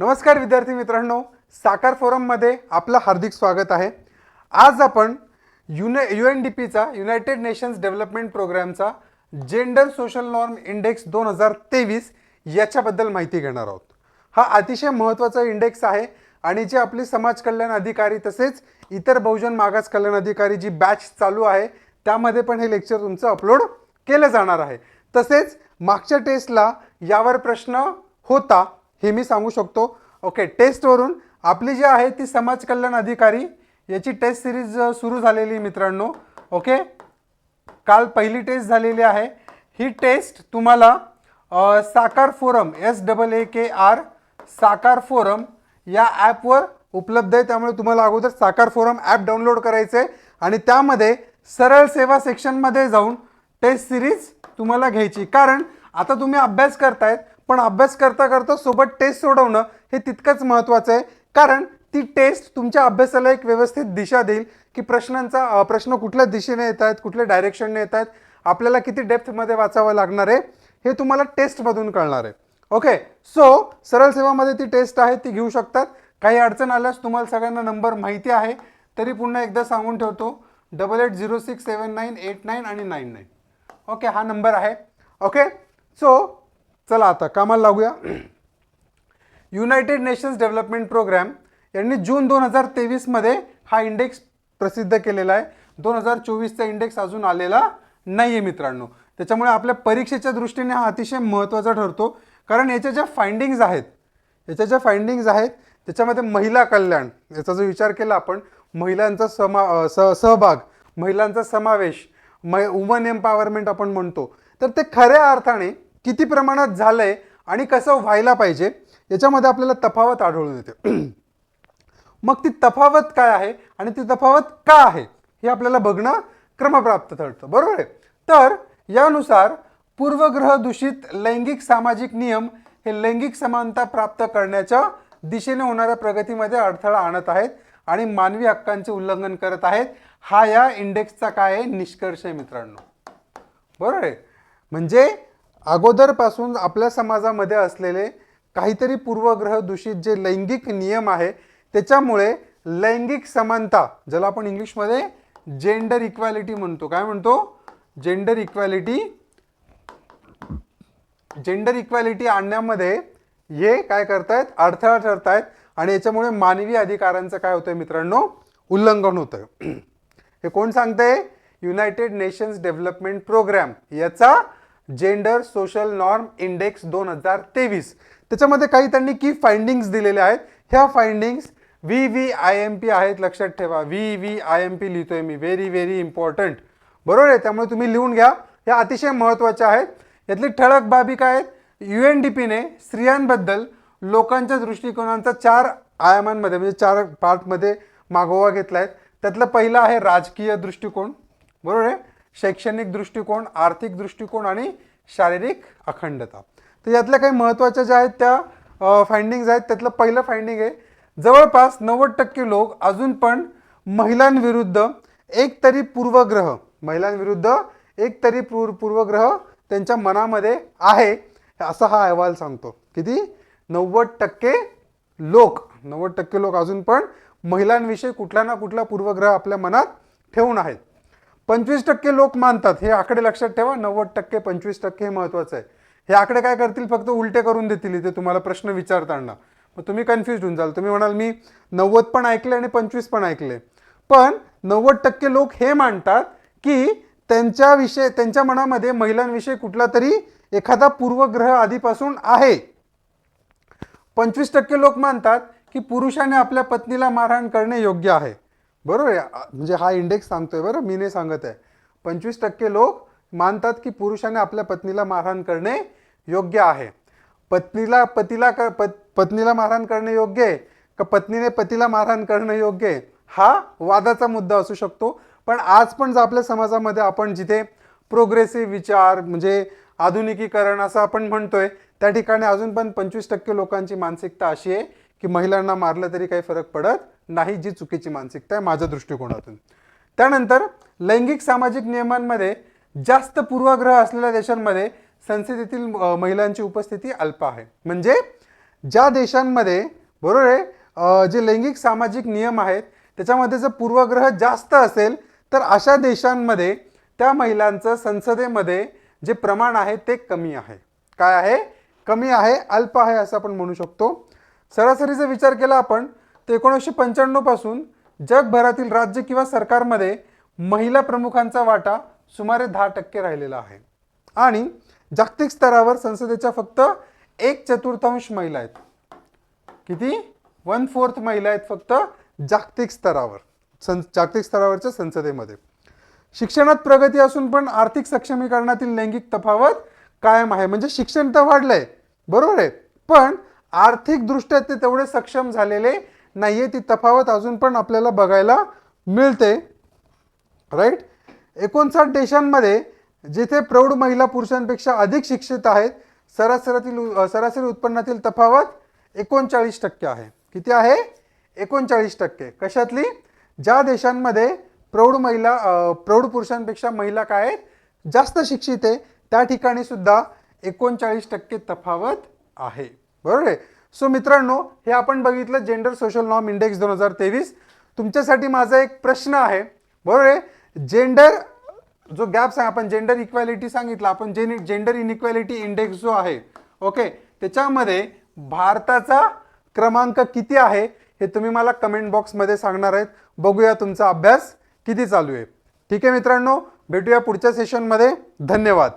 नमस्कार विद्यार्थी मित्रांनो साकार फोरममध्ये आपलं हार्दिक स्वागत आहे. आज आपण युने यू एन डी पीचा युनायटेड नेशन्स डेव्हलपमेंट प्रोग्रॅमचा जेंडर सोशल नॉर्म इंडेक्स दोन हजार तेवीस याच्याबद्दल माहिती घेणार आहोत. हा अतिशय महत्त्वाचा इंडेक्स आहे आणि जे आपले समाज कल्याण अधिकारी तसेच इतर बहुजन मागास कल्याण अधिकारी जी बॅच चालू आहे त्यामध्ये पण हे लेक्चर तुमचं अपलोड केलं जाणार आहे. तसेच मागच्या टेस्टला यावर प्रश्न होता हे मी सांगू शकतो. ओके टेस्टवरून आपली जी आहे ती समाज कल्याण अधिकारी याची टेस्ट सिरीज सुरू झालेली मित्रांनो. ओके काल पहिली टेस्ट झालेली आहे. ही टेस्ट तुम्हाला Sakar forum S double A K R Sakar forum या ॲपवर उपलब्ध आहे. त्यामुळे तुम्हाला अगोदर साकार फोरम ॲप डाउनलोड करायचं आहे आणि त्यामध्ये सरळ सेवा सेक्शनमध्ये जाऊन टेस्ट सिरीज तुम्हाला घ्यायची. कारण आता तुम्ही अभ्यास करतायत पण अभ्यास करता करता सोबत टेस्ट सोडवणं हे तितकंच महत्त्वाचं आहे. कारण ती टेस्ट तुमच्या अभ्यासाला एक व्यवस्थित दिशा देईल की प्रश्नांचा प्रश्न कुठल्या दिशेने येत आहेत कुठल्या डायरेक्शनने येत आहेत आपल्याला किती डेप्थमध्ये वाचावं लागणार आहे हे तुम्हाला टेस्टमधून कळणार आहे. ओके सो सरळ सेवामध्ये ती टेस्ट आहे ती घेऊ शकतात. काही अडचण आल्यास तुम्हाला सगळ्यांना नंबर माहिती आहे. तरी पुन्हा एकदा सांगून ठेवतो. Double eight zero six seven nine eight nine आणि नाईन नाईन ओके हा नंबर आहे. ओके सो चला आता कामाला लागूया. युनायटेड नेशन्स डेव्हलपमेंट प्रोग्रॅम यांनी जून दोन हजार तेवीसमध्ये हा इंडेक्स प्रसिद्ध केलेला आहे. दोन हजार चोवीसचा इंडेक्स अजून आलेला नाही आहे मित्रांनो. त्याच्यामुळे आपल्या परीक्षेच्या दृष्टीने हा अतिशय महत्त्वाचा ठरतो. कारण याच्या ज्या फाइंडिंग्ज आहेत याच्या ज्या फाइंडिंग्ज आहेत त्याच्यामध्ये महिला कल्याण याचा जो विचार केला आपण महिलांचा समा स सहभाग महिलांचा समावेश मै वुमन एम्पावरमेंट आपण म्हणतो. तर ते खऱ्या अर्थाने किती प्रमाणात झालं आहे आणि कसं व्हायला पाहिजे याच्यामध्ये आपल्याला तफावत आढळून येते. मग ती तफावत काय आहे आणि ती तफावत का आहे हे आपल्याला बघणं क्रमप्राप्त ठरतं. बरोबर आहे? तर यानुसार पूर्वग्रह दूषित लैंगिक सामाजिक नियम हे लैंगिक समानता प्राप्त करण्याच्या दिशेने होणाऱ्या प्रगतीमध्ये अडथळा आणत आहेत आणि मानवी हक्कांचे उल्लंघन करत आहेत. हा या इंडेक्सचा काय आहे? निष्कर्ष आहे मित्रांनो. बरोबर आहे? म्हणजे अगोदरपासून आपल्या समाजामध्ये असलेले काहीतरी पूर्वग्रह दूषित जे लैंगिक नियम आहे त्याच्यामुळे लैंगिक समानता ज्याला आपण इंग्लिशमध्ये जेंडर इक्वॅलिटी म्हणतो. काय म्हणतो? जेंडर इक्वॅलिटी जेंडर इक्वॅलिटी आणण्यामध्ये हे काय करतायत? अडथळा ठरतायत आणि याच्यामुळे मानवी अधिकारांचं काय होतंय मित्रांनो? उल्लंघन होतं हे कोण सांगतंय? युनायटेड नेशन्स डेव्हलपमेंट प्रोग्रॅम याचा जेंडर सोशल नॉर्म इंडेक्स दोन हजार तेवीस. त्याच्यामध्ये काही त्यांनी की फाइंडिंग्स दिलेल्या आहेत. ह्या findings V V I M P आहेत लक्षात ठेवा. V V I M P लिहितोय मी. व्हेरी व्हेरी इम्पॉर्टंट बरोबर आहे? त्यामुळे तुम्ही लिहून घ्या. ह्या अतिशय महत्त्वाच्या आहेत. यातली ठळक बाबी काय आहेत? यू एन डी पीने स्त्रियांबद्दल लोकांच्या दृष्टिकोनांचा चार आयामांमध्ये म्हणजे चार पार्टमध्ये मागोवा घेतला आहे त्यातलं पहिलं आहे राजकीय दृष्टिकोन. बरोबर आहे? शैक्षणिक दृष्टिकोन आर्थिक दृष्टिकोन आणि शारीरिक अखंडता. तर यातल्या काही महत्त्वाच्या ज्या आहेत त्या फाइंडिंग्ज आहेत. त्यातलं पहिलं फाइंडिंग आहे जवळपास नव्वद टक्के लोक अजून पण महिलांविरुद्ध एक तरी पूर्वग्रह महिलांविरुद्ध एक तरी पूर्व पूर्वग्रह त्यांच्या मनामध्ये आहे असा हा अहवाल सांगतो. किती? नव्वद टक्के लोक नव्वद टक्के लोक अजून पण महिलांविषयी कुठला ना कुठला पूर्वग्रह आपल्या मनात ठेवून आहेत. पंचवीस टक्के लोक मानतात. हे आकडे लक्षात ठेवा. नव्वद टक्के पंचवीस टक्के हे महत्त्वाचं आहे. हे आकडे काय करतील? फक्त उलटे करून देतील इथे तुम्हाला प्रश्न विचारताना. मग तुम्ही कन्फ्युज होऊन जाल. तुम्ही म्हणाल मी नव्वद पण ऐकले आणि पंचवीस पण ऐकले. पण नव्वद टक्के लोक हे मानतात की त्यांच्याविषयी त्यांच्या मनामध्ये महिलांविषयी कुठला तरी एखादा पूर्वग्रह आधीपासून आहे. पंचवीस टक्के लोक मानतात की पुरुषाने आपल्या पत्नीला मारहाण करणे योग्य आहे. बरोबर आहे. म्हणजे हा इंडेक्स सांगतोय बरं मी नाही सांगत आहे. पंचवीस टक्के लोक मानतात की पुरुषाने आपल्या पत्नीला मारहाण करणे योग्य आहे. पत्नीला पतीला क पत पत्नीला मारहाण करणे योग्य आहे का पत्नीने पतीला मारहाण करणं योग्य आहे? हा वादाचा मुद्दा असू शकतो. पण आज पण जर आपल्या समाजामध्ये आपण जिथे प्रोग्रेसिव्ह विचार म्हणजे आधुनिकीकरण असं आपण म्हणतोय त्या ठिकाणी अजून पण पंचवीस टक्के लोकांची मानसिकता अशी आहे की महिलांना मारलं तरी काही फरक पडत नाही जी चुकीची मानसिकता आहे माझ्या दृष्टिकोनातून. त्यानंतर लैंगिक सामाजिक नियमांमध्ये जास्त पूर्वग्रह असलेल्या देशांमध्ये संसदेतील महिलांची उपस्थिती अल्प आहे. म्हणजे ज्या देशांमध्ये बरोबर आहे जे लैंगिक सामाजिक नियम आहेत त्याच्यामध्ये जर पूर्वग्रह जास्त असेल तर अशा देशांमध्ये त्या महिलांचं संसदेमध्ये जे प्रमाण आहे ते कमी आहे. काय आहे? कमी आहे अल्प आहे असं आपण म्हणू शकतो. सरासरीचा विचार केला आपण तर एकोणीसशे पंच्याण्णवपासून जगभरातील राज्य किंवा सरकारमध्ये महिला प्रमुखांचा वाटा सुमारे दहा टक्के राहिलेला आहे. आणि जागतिक स्तरावर संसदेच्या फक्त एक चतुर्थांश महिला आहेत. किती? वन फोर्थ महिला आहेत फक्त जागतिक स्तरावर सं जागतिक स्तरावरच्या संसदेमध्ये. शिक्षणात प्रगती असून पण आर्थिक सक्षमीकरणातील लैंगिक तफावत कायम आहे. म्हणजे शिक्षण तर वाढलंय बरोबर आहे. पण आर्थिकदृष्ट्या ते तेवढे सक्षम झालेले नाही आहे ती तफावत अजून पण आपल्याला बघायला मिळते. राईट एकोणसाठ देशांमध्ये जिथे प्रौढ महिला पुरुषांपेक्षा अधिक शिक्षित आहेत सरासरीतील सरासरी उत्पन्नातील तफावत एकोणचाळीस टक्के आहे. किती आहे? एकोणचाळीस टक्के. कशातली? ज्या देशांमध्ये प्रौढ महिला प्रौढ पुरुषांपेक्षा महिला काय आहेत? जास्त शिक्षित आहे त्या ठिकाणी सुद्धा एकोणचाळीस टक्के तफावत आहे. बरोबर आहे? सो मित्रांनो हे आपण बघितलं जेंडर सोशल नॉर्म इंडेक्स दोन हजार तेवीस. तुमच्यासाठी माझा एक प्रश्न आहे. बरोबर आहे? जेंडर जो गॅप सांग आपण जेंडर इक्वॅलिटी सांगितलं आपण जेन जेंडर इनइक्वॅलिटी इंडेक्स जो आहे ओके त्याच्यामध्ये भारताचा क्रमांक किती आहे हे तुम्ही मला कमेंट बॉक्समध्ये सांगणार आहेत. बघूया तुमचा अभ्यास किती चालू आहे. ठीक आहे मित्रांनो? भेटूया पुढच्या सेशनमध्ये धन्यवाद.